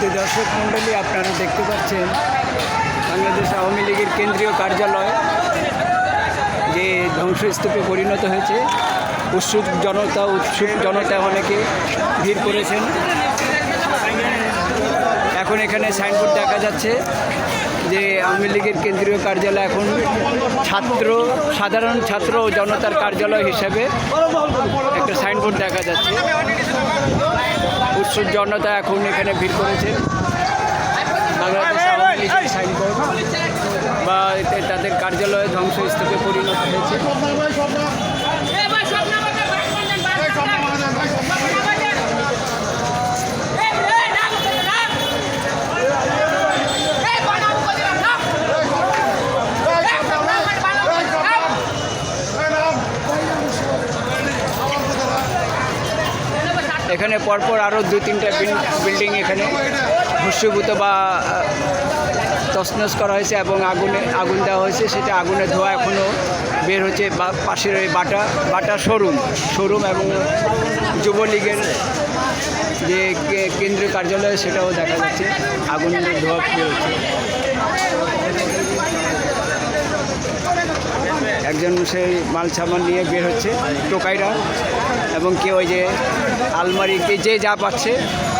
শুধু দর্শক মণ্ডলী, আপনারা দেখতে পাচ্ছেন বাংলাদেশ আওয়ামী লীগের কেন্দ্রীয় কার্যালয়, যে ধ্বংসস্তূপে পরিণত হয়েছে। উৎসুক জনতা উৎসুক জনতা অনেকে ভিড় করেছেন। এখন এখানে সাইনবোর্ড দেখা যাচ্ছে যে আওয়ামী লীগের কেন্দ্রীয় কার্যালয় এখন ছাত্র, সাধারণ ছাত্র ও জনতার কার্যালয় হিসেবে একটা সাইনবোর্ড দেখা যাচ্ছে। উৎসুক জনতা এখন এখানে ভিড় করেছে। বাংলাদেশ আওয়ামী সাইনবোর্ড বা তাদের কার্যালয় ধ্বংসস্তূপে পরিণত হয়েছে। এখানে পরপর আরও দু তিনটা বিল- বিল্ডিং এখানে ভস্মীভূত বা তছনছ করা হয়েছে এবং আগুনে আগুন দেওয়া হয়েছে। সেটা আগুনের ধোঁয়া এখনও বের হচ্ছে পাশের ওই বাটা বাটা শোরুম শোরুম এবং যুবলীগের যে কেন্দ্রীয় কার্যালয়, সেটাও দেখা যাচ্ছে। আগুনের ধোঁয়া বের একজন সেই মাল সামান নিয়ে বের হচ্ছে, টোকাইরা, এবং কেউ ওই যে আলমারি যে যা পাচ্ছে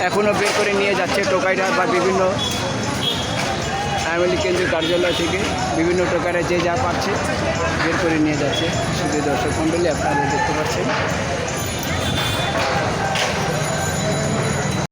এখনও বের করে নিয়ে যাচ্ছে টোকাইরা বা বিভিন্ন আওয়ামী কেন্দ্রীয় কার্যালয় থেকে বিভিন্ন টোকাইরা যে যা পাচ্ছে বের করে নিয়ে যাচ্ছে। শুধু দর্শক মণ্ডলী, আপনারা দেখতে পাচ্ছেন